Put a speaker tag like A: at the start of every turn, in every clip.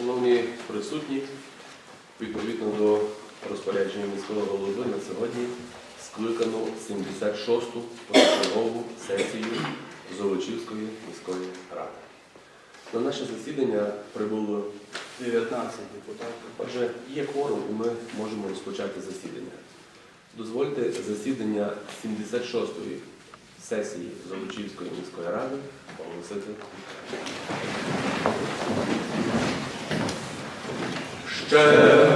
A: Шановні присутні, відповідно до розпорядження міського голови на сьогодні скликано 76-ту позачергову сесію Золочівської міської ради. На наше засідання прибуло
B: 19 депутатів.
A: Отже, є кворум, і ми можемо розпочати засідання. Дозвольте засідання 76-ї сесії Золочівської міської ради оголосити. Ще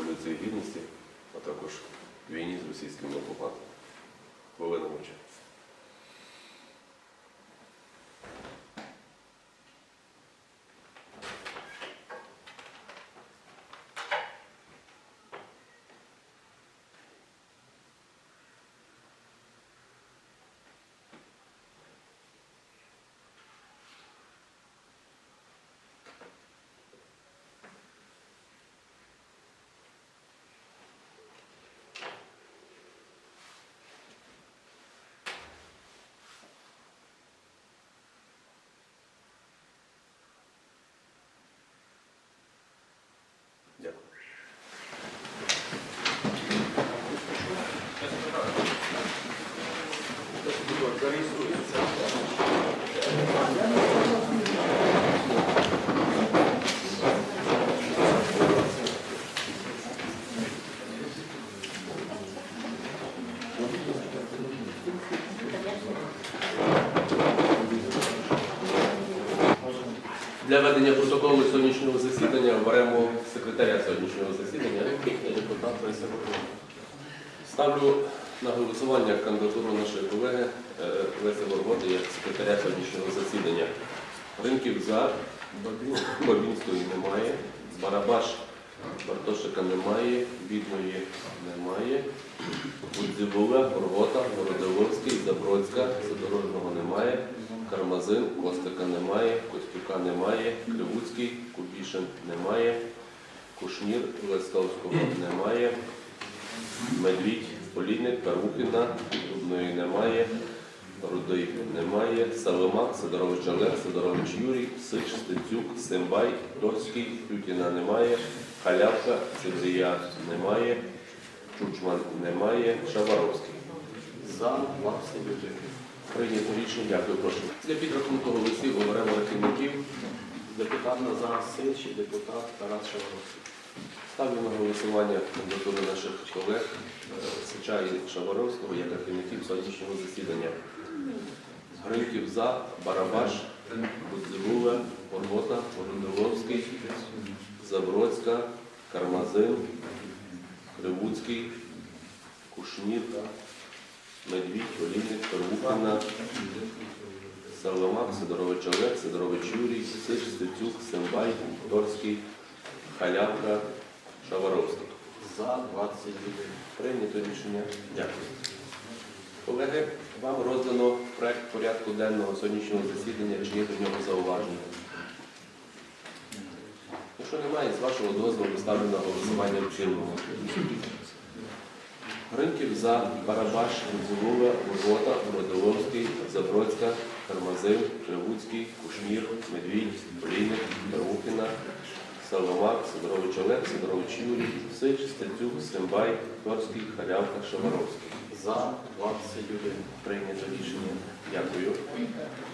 A: Революції Гідності, а також війні з російськими окупантами. Хвилина мовчання. Дякую. Для ведення протоколу сьогоднішнього засідання оберемо секретаря сьогоднішнього засідання. Я депутат присягнув. Ставлю на голосування кандидатуру нашої колеги е, Леся Горготи як секретаря сьогоднішнього засідання. Ринків за, Бабінської немає, Барабаш Бартошика немає, Бідної немає, Будзівула, Горгота, Городиловський, Забродська, Задорожного немає, Кармазин, Костика немає, Костюка немає, Кривуцький, Кубішин немає, Кушнір, Лескавського немає, Медвідь, Полідник, Карухіна, Дубної немає, Рудий немає, Салимак, Сидорович Олег, Сидорович Юрій, Сич, Стецюк, Симбай, Дорський, Тютіна немає, Халявка, Цибрія немає, Чучман немає, Шаваровський.
B: За 20 бюджетів.
A: Прийнято рішення, дякую, прошу. Для підрахунку голосів оберемо рахівників.
B: Депутат Назар Сич і депутат Тарас Шавровський.
A: Ставлю на голосування кандидатури наших колег е, Сича і Шаваровського як рахівників сьогоднішнього засідання. Гринків за, Барабаш, Будзивула, Горгота, Городиловський, Забродська, Кармазин, Кривуцький, Кушнір, Медвідь, Олійник, Первухина, Саламак, Сидорович Олег, Сидорович Юрій, Сич, Стецюк, Сембай, Торський, Халявка, Шаваровський.
B: За 21.
A: Прийнято рішення. Дякую. Колеги, вам роздано проект порядку денного сьогоднішнього засідання. Чи є до нього зауваження? Якщо немає, з вашого дозволу ставлю на голосування в цілому. Гринків за Барабаш, Рудзилова, Ургота, Бродиловський, Забродська, Кармазин, Кривуцький, Кушнір, Медвідь, Полійник, Перухіна, Саломак, Сидорович Олег, Сидорович Юрій, Сич, Стецюк, Симбай, Торський, Халявка, Шаваровський.
B: За 21.
A: Прийнято рішення. Дякую.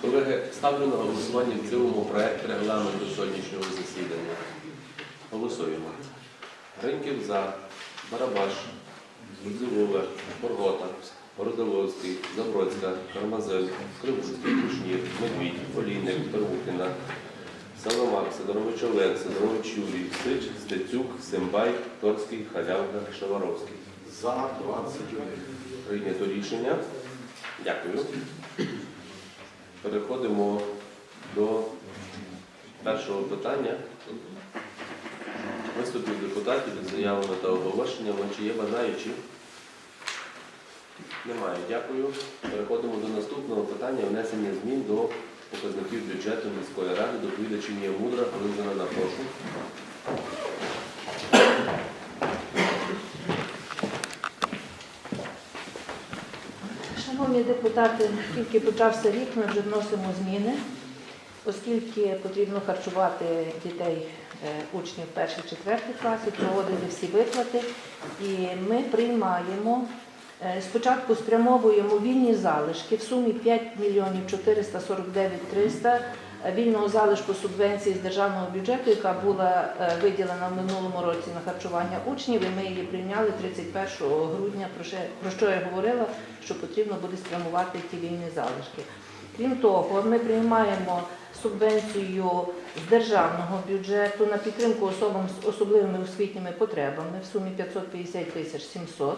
A: Колеги, ставлю на голосування в цілому проект регламенту сьогоднішнього засідання. Голосуємо. Гриньків за, Барабаш, Зубзилова, Боргота, Городоловський, Забродська, Кармазель, Кривуцький, Кушнір, Медвідь, Полійник, Перухіна, Саламак, Сидорович Олег, Сич, Стецюк, Симбай, Торський, Халявка, Шаваровський.
B: За 21.
A: Прийнято рішення. Дякую. Переходимо до першого питання. Виступів депутатів із заявами та оголошеннями. Чи є бажаючі? Немає. Дякую. Переходимо до наступного питання внесення змін до показників бюджету міської ради. Доповідачі є мудра, Олександра, прошу.
C: Шановні депутати, тільки почався рік, ми вже вносимо зміни, оскільки потрібно харчувати дітей учнів перших четвертих класів, проводити всі виплати. І ми приймаємо, е, спочатку спрямовуємо вільні залишки в сумі 5 мільйонів 449 300 вільного залишку субвенції з державного бюджету, яка була е, виділена в минулому році на харчування учнів, і ми її прийняли 31 грудня, про що я говорила, що потрібно буде спрямувати ті вільні залишки. Крім того, ми приймаємо субвенцію з державного бюджету на підтримку особам з особливими освітніми потребами в сумі 550 тисяч 700 е,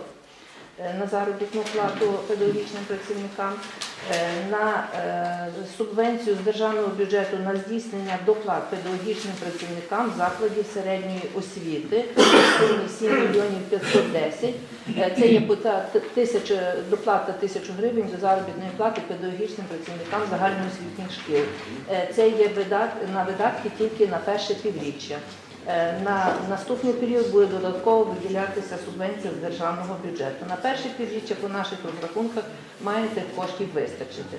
C: на заробітну плату педагогічним працівникам, е, на е, субвенцію з державного бюджету на здійснення доплат педагогічним працівникам закладів середньої освіти сумі 7 мільйонів 510. Е, Це є тисяча, доплата тисячу гривень до заробітної плати педагогічним працівникам загальноосвітніх шкіл. Е, Це є видат- на видатки тільки на перше півріччя. Е, На наступний період буде додатково виділятися субвенція з державного бюджету. На перше півріччя по наших розрахунках має тих коштів вистачити.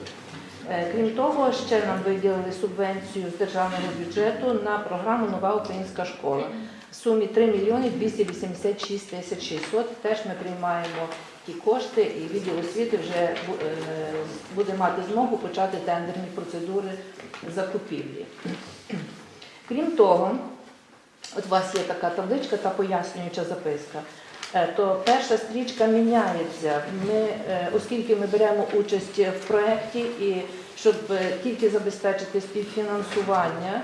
C: Е, Крім того, ще нам виділили субвенцію з державного бюджету на програму Нова українська школа в сумі 3 мільйони 286 тисяч 600. Теж ми приймаємо ті кошти, і відділ освіти вже е, буде мати змогу почати тендерні процедури закупівлі. Крім того, от у вас є така табличка та пояснююча записка. Е, То перша стрічка міняється. Ми, е, оскільки ми беремо участь в проєкті і щоб е, тільки забезпечити співфінансування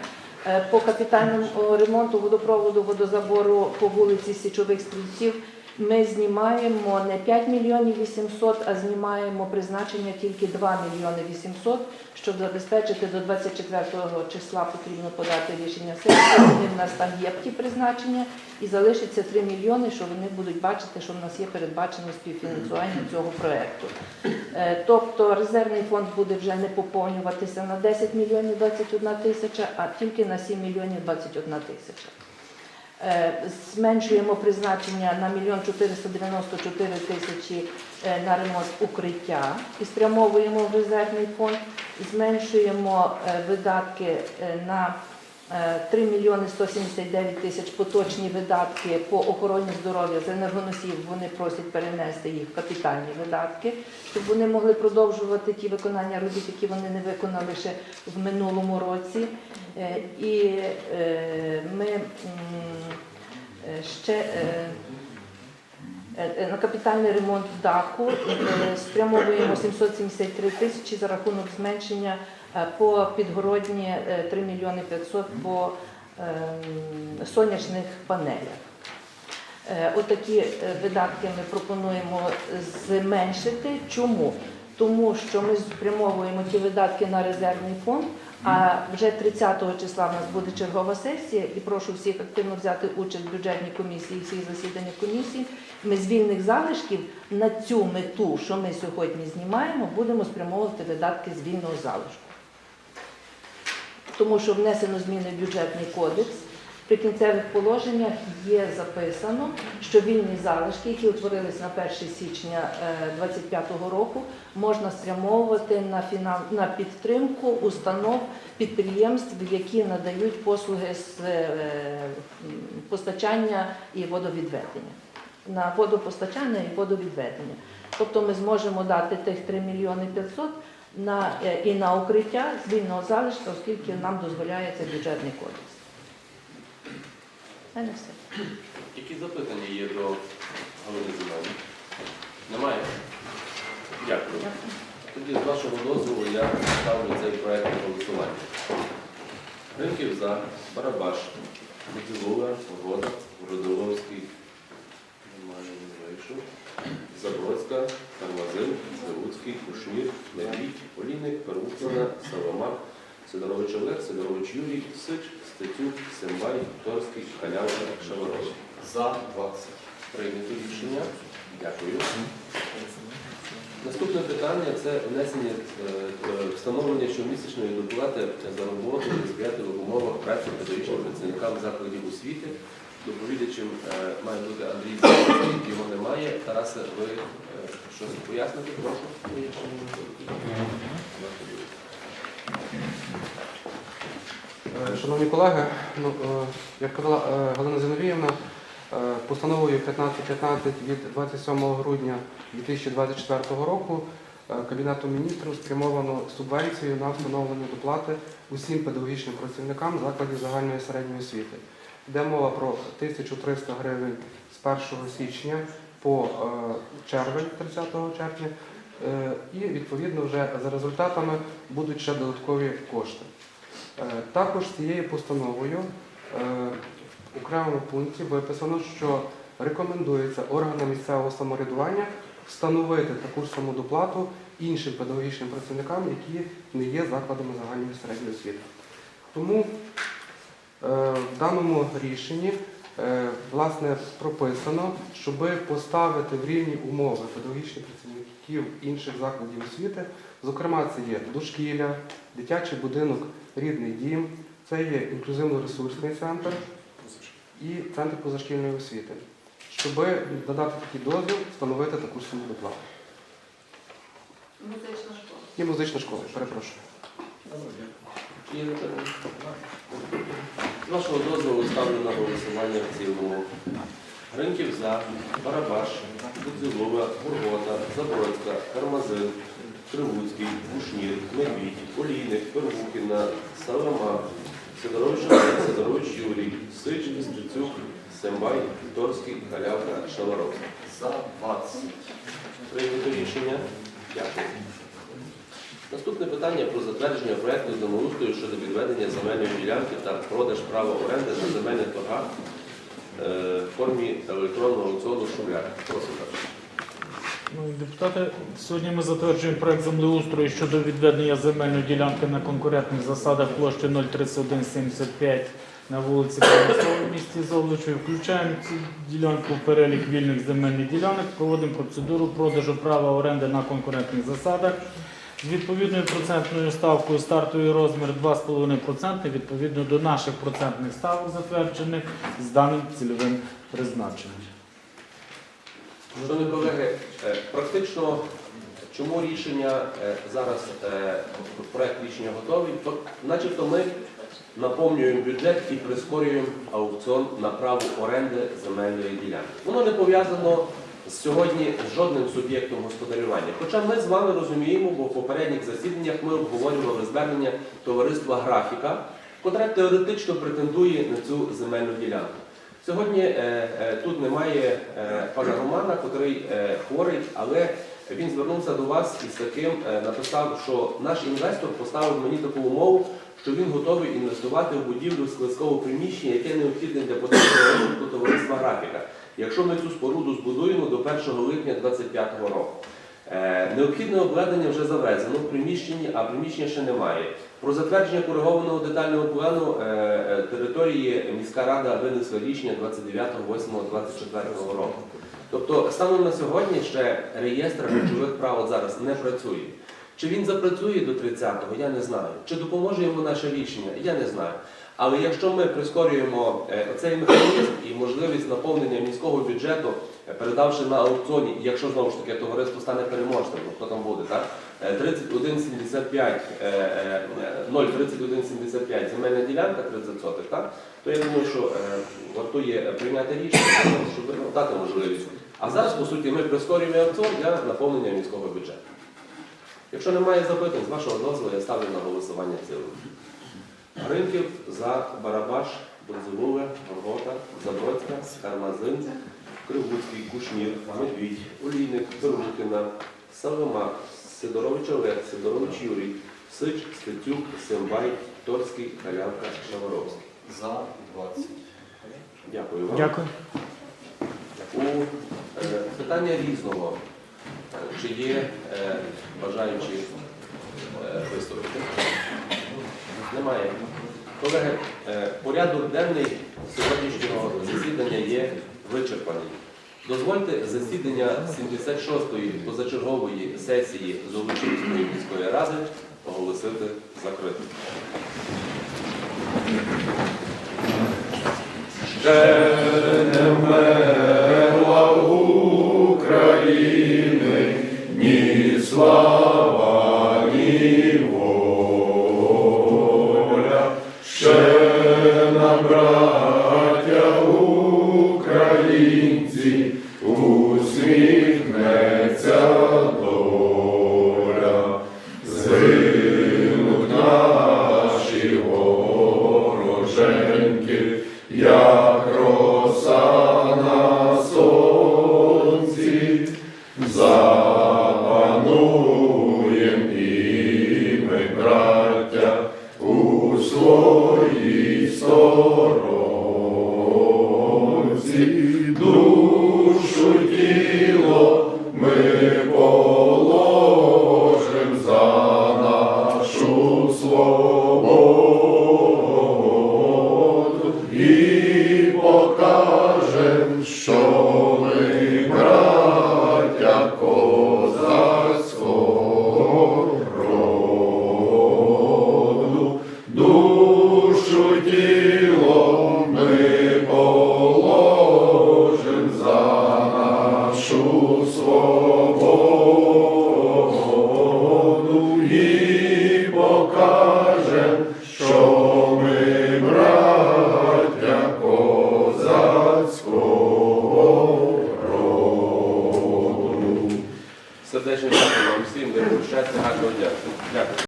C: по капітальному ремонту водопроводу водозабору по вулиці Січових Стрільців, ми знімаємо не 5 мільйонів 800, а знімаємо призначення тільки 2 мільйони 800, щоб забезпечити до 24 числа потрібно подати рішення сесії. Вони в нас там є ті призначення, і залишиться 3 мільйони, що вони будуть бачити, що в нас є передбачено співфінансування цього проекту. Е, Тобто резервний фонд буде вже не поповнюватися на 10 мільйонів 21 тисяча, а тільки на 7 мільйонів 21 тисяча. Е, Зменшуємо призначення на 1 494 тисячі е, на ремонт укриття і спрямовуємо в резервний фонд. Зменшуємо е, видатки на 3 мільйони 179 тисяч поточні видатки по охороні здоров'я з енергоносіїв. Вони просять перенести їх в капітальні видатки, щоб вони могли продовжувати ті виконання робіт, які вони не виконали ще в минулому році. Е, І е, ми е, ще е, е, на капітальний ремонт даху е, спрямовуємо 773 тисячі за рахунок зменшення е, по підгородні е, 3 мільйони 500 по ем, сонячних панелях. Е, Отакі е, видатки ми пропонуємо зменшити. Чому? тому що ми спрямовуємо ті видатки на резервний фонд. А вже 30 числа в нас буде чергова сесія, і прошу всіх активно взяти участь в бюджетній комісії, всіх засіданнях комісії. Ми з вільних залишків на цю мету, що ми сьогодні знімаємо, будемо спрямовувати видатки з вільного залишку. Тому що внесено зміни в бюджетний кодекс. При кінцевих положеннях є записано, що вільні залишки, які утворились на 1 січня 2025 року, можна спрямовувати на фінал на підтримку установ підприємств, які надають послуги з е, постачання і водовідведення. На водопостачання і водовідведення. Тобто ми зможемо дати тих 3 мільйони 500 на, е, і на укриття з вільного залишка, оскільки нам дозволяє це бюджетний кодекс. Мене все.
A: Які запитання є до Галини Зінової? Немає? Дякую. Тоді, з вашого дозволу, я ставлю цей проект на голосування. Ринків за, Барабаш, Миколова, Погода, Родоловський, немає, не вийшов. Забродська, Кармазин, Заводський, Кушнір, Медвідь, Олійник, Первухина, Саламак, Сидорович Олег, Сидорович Юрій, Сич, Стецюк, Сембай, Торський, Халявка, Шаворов.
B: За 20.
A: Прийнято рішення. Дякую. Наступне питання це внесення е, е, встановлення щомісячної доплати за роботу і сприятливих умовах праці педагогічним працівникам закладів освіти. Доповідачем е, має бути Андрій Зеленський, його немає. Тарасе, ви щось поясните, прошу.
D: Е, Шановні колеги, ну, е, як казала е, Галина Зиновіївна, постановою 1515 від 27 грудня 2024 року Кабінетом міністрів спрямовано субвенцію на встановлення доплати усім педагогічним працівникам закладів загальної середньої освіти. Йде мова про 1300 гривень з 1 січня по червень, 30 червня, і відповідно вже за результатами будуть ще додаткові кошти. Е, Також цією постановою е, в окремому пункті виписано, що рекомендується органам місцевого самоврядування встановити таку ж саму доплату іншим педагогічним працівникам, які не є закладами загальної середньої освіти. Тому е, в даному рішенні е, власне прописано, щоб поставити в рівні умови педагогічних працівників інших закладів освіти. Зокрема, це є дошкілля, дитячий будинок Рідний дім, це є інклюзивно-ресурсний центр і центр позашкільної освіти, щоб надати такий дозвіл, встановити таку ж саму доплату.
E: Музична школа.
D: І музична школа, перепрошую.
A: З вашого дозволу ставлю на голосування в цілому. Гринків за, Барабаш, Будзилова, Бургота, Забродська, Кармазин, Кривуцький, Кушнір, Медвідь, Олійник, Первухіна, Салама, Сидорович Олег, Сидорович Юрій, Сич, Стрицюк, Сембай, Торський, Халявка, Шаваровський.
B: За 20.
A: Прийнято рішення. Дякую. Наступне питання про затвердження проекту землеустрою щодо відведення земельної ділянки та продаж права оренди на земельних торгах в формі електронного аукціону так.
F: Ну, Депутати, сьогодні ми затверджуємо проект землеустрою щодо відведення земельної ділянки на конкурентних засадах площі 03175 на вулиці Промисловій в місті Золочеві. Включаємо цю ділянку в перелік вільних земельних ділянок, проводимо процедуру продажу права оренди на конкурентних засадах з відповідною процентною ставкою стартовий розмір 2,5% відповідно до наших процентних ставок затверджених з даним цільовим призначенням.
A: Шановні колеги, е, практично чому рішення е, зараз е, проект рішення готовий, то начебто ми наповнюємо бюджет і прискорюємо аукціон на право оренди земельної ділянки. Воно не пов'язано сьогодні жодним суб'єктом господарювання. Хоча ми з вами розуміємо, бо в попередніх засіданнях ми обговорювали звернення товариства графіка, котре теоретично претендує на цю земельну ділянку. Сьогодні е, е, тут немає е, пана Романа, котрий е, хворий, але він звернувся до вас і з таким е, написав, що наш інвестор поставив мені таку умову, що він готовий інвестувати в будівлю складського приміщення, яке необхідне для подальшого графіка, якщо ми цю споруду збудуємо до 1 липня 2025 року. Е, Необхідне обладнання вже завезено в приміщенні, а приміщення ще немає. Про затвердження коригованого детального плану е, е, території міська рада винесла рішення 29.08.24 року. Тобто станом на сьогодні ще реєстр речових прав зараз не працює. Чи він запрацює до 30-го, я не знаю. Чи допоможе йому наше рішення, я не знаю. Але якщо ми прискорюємо е, цей механізм і можливість наповнення міського бюджету, е, передавши на аукціоні, якщо знову ж таки товариство стане переможцем, ну хто там буде, так? Е, 31,75, е, 0,3175 земельна ділянка 30 сотих, так? То я думаю, що вартує прийняти рішення, щоб дати можливість. А зараз, по суті, ми прискорюємо аукціон для наповнення міського бюджету. Якщо немає запитань, з вашого дозволу я ставлю на голосування цілого. Гринків за Барабаш, Бензовуле, Горгота, Забродська, Кармазин, Кривуцький, Кушнір, Медвідь, Олійник, Перушкіна, Савимак, Сидорович Олег, Сидорович Юрій, Сич, Стецюк, Симбай, Торський, Халявка, Шаворовський.
B: За 20.
A: Дякую вам.
F: Дякую.
A: У е, питання різного. Чи є е, бажаючі е, виступити? Немає. Колеги, е, порядок денний сьогоднішнього засідання є вичерпаний. Дозвольте засідання 76-ї позачергової сесії Золочівської міської ради оголосити закритим. Вам всім,